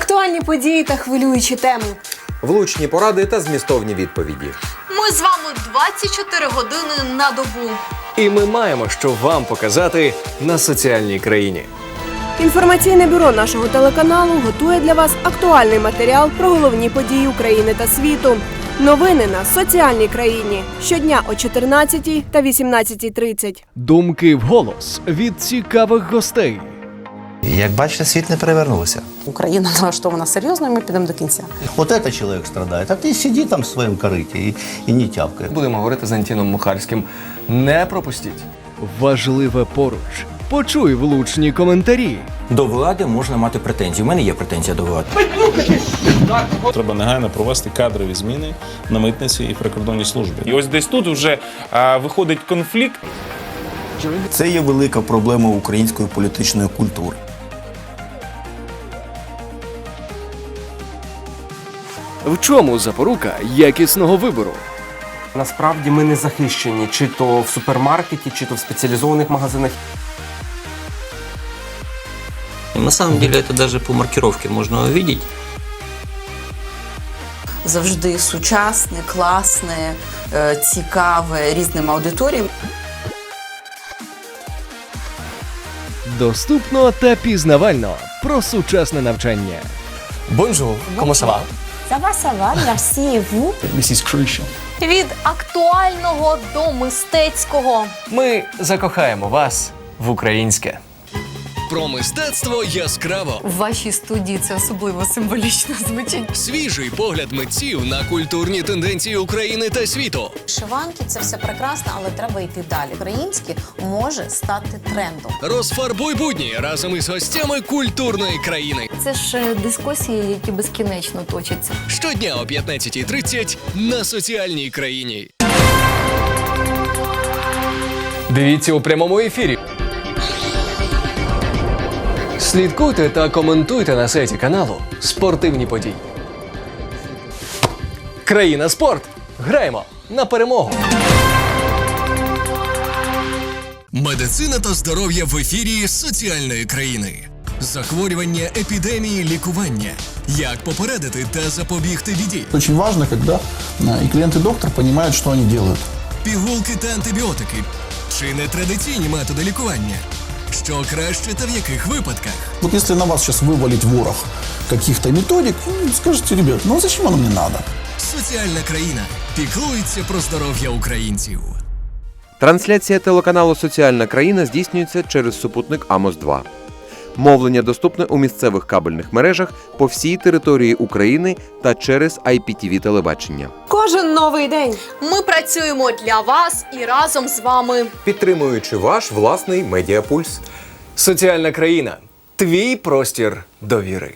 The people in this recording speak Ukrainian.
Актуальні події та хвилюючі теми. Влучні поради та змістовні відповіді. Ми з вами 24 години на добу. І ми маємо що вам показати на соціальній країні. Інформаційне бюро нашого телеканалу готує для вас актуальний матеріал про головні події України та світу. Новини на соціальній країні щодня о 14 та 18.30. Думки вголос від цікавих гостей. Як бачите, світ не перевернувся. Україна налаштована серйозно, і ми підемо до кінця. Вот этот человек страдает, а ты сиди там в своем корыте и, и не тявкай. Будемо говорити з Антіном Мухарським. Не пропустіть. Важливе поруч. Почуй влучні коментарі. До влади можна мати претензії. У мене є претензія до влади. Треба негайно провести кадрові зміни на митниці і прикордонній службі. І ось десь тут вже а, виходить конфлікт. Це є велика проблема української політичної культури. В чому запорука якісного вибору? Насправді ми не захищені чи то в супермаркеті, чи то в спеціалізованих магазинах. На самом деле это даже по маркировке можно увидеть. Завжди сучасне, класне, е, цікаве різним аудиторіям. Доступно та пізнавально про сучасне навчання. Бонжур, кому crucial. Від актуального до мистецького. Ми закохаємо вас в українське. Про мистецтво яскраво. В вашій студії це особливо символічно звучить. Свіжий погляд митців на культурні тенденції України та світу. Вишиванки це все прекрасно, але треба йти далі. Українське може стати трендом. Розфарбуй будні разом із гостями культурної країни. Це ж е, дискусії, які безкінечно точаться. Щодня о 15.30 на соціальній країні. Дивіться у прямому ефірі. Слідкуйте та коментуйте на сайті каналу Спортивні події. Країна спорт. Граємо на перемогу. Медицина та здоров'я в ефірі соціальної країни. Захворювання, епідемії, лікування. Як попередити та запобігти біді. Очень важно, когда э, и клиент, доктор понимают, что они делают. Пігулки та антибіотики. Чи нетрадиційні методи лікування? Що краще та в яких випадках? Вот если на вас сейчас вывалить ворох каких-то методик, ну, скажете, ребят, ну зачем оно мне надо? Соціальна країна піклується про здоров'я українців. Трансляція телеканалу Соціальна країна здійснюється через супутник Амос 2 Мовлення доступне у місцевих кабельних мережах по всій території України та через IPTV телебачення. Кожен новий день. Ми працюємо для вас і разом з вами. Підтримуючи ваш власний медіапульс. Соціальна країна. Твій простір довіри.